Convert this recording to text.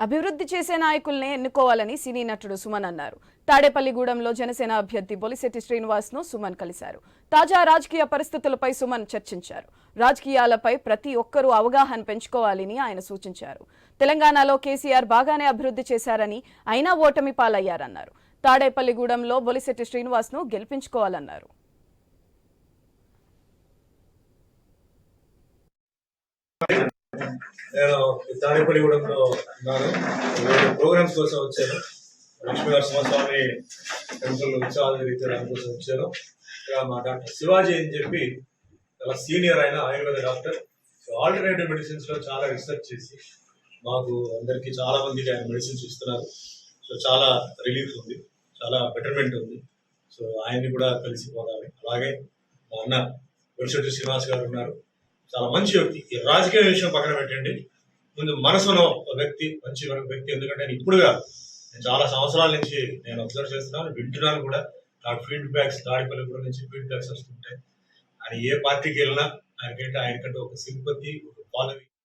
అభివృద్ధి చేసే నాయకుల్నే ఎన్నుకోవాలని సినీ నటుడు సుమన్ అన్నారు. తాడేపల్లిగూడెంలో జనసేన అభ్యర్థి బొలిశెట్టి శ్రీనివాస్ను సుమన్ కలిశారు. తాజా రాజకీయ పరిస్థితులపై సుమన్ చర్చించారు. రాజకీయాలపై ప్రతి ఒక్కరూ అవగాహన పెంచుకోవాలని ఆయన సూచించారు. తెలంగాణలో కేసీఆర్ బాగానే అభివృద్ధి చేశారని అయినా ఓటమి పాలయ్యారన్నారు. తాడేపల్లిగూడెంలో బొలిశెట్టి శ్రీనివాస్ను గెలిపించుకోవాలన్నారు. నేను తాడేపల్లిగూడెంలో ఉన్నాను. వేరే ప్రోగ్రామ్స్ కోసం వచ్చాను. లక్ష్మీ నరసింహస్వామి టెంపుల్ ఉత్సవాలు జరిగితే దానికోసం వచ్చాను. ఇక్కడ మా డాక్టర్ శివాజీ అని చెప్పి చాలా సీనియర్ అయిన ఆయుర్వేద డాక్టర్. సో ఆల్టర్నేటివ్ మెడిసిన్స్లో చాలా రీసెర్చ్ చేసి మాకు అందరికీ చాలా మందికి ఆయన మెడిసిన్స్ ఇస్తున్నారు. సో చాలా రిలీఫ్ ఉంది. చాలా బెటర్మెంట్ ఉంది. సో ఆయన్ని కూడా కలిసిపోవాలి అలాగే మా అన్న గురిశెట్టి శ్రీనివాస్ గారు ఉన్నారు. చాలా మంచి వ్యక్తి. ఈ రాజకీయ విషయం పక్కన పెట్టండి. ముందు మనసులో ఒక వ్యక్తి మంచి వ్యక్తి. ఎందుకంటే నేను ఇప్పుడుగా నేను చాలా సంవత్సరాల నుంచి నేను అబ్జర్వ్ చేస్తున్నాను. వింటున్నాను కూడా. నాకు ఫీడ్బ్యాక్స్ తాడిపల్లి కూడా నుంచి ఫీడ్బ్యాక్స్ వస్తుంటాయి. ఆయన ఏ పార్టీకి వెళ్ళినా ఆయనకంటే ఆయనకంటే ఒక సింపతి ఒక ఫాలోయింగ్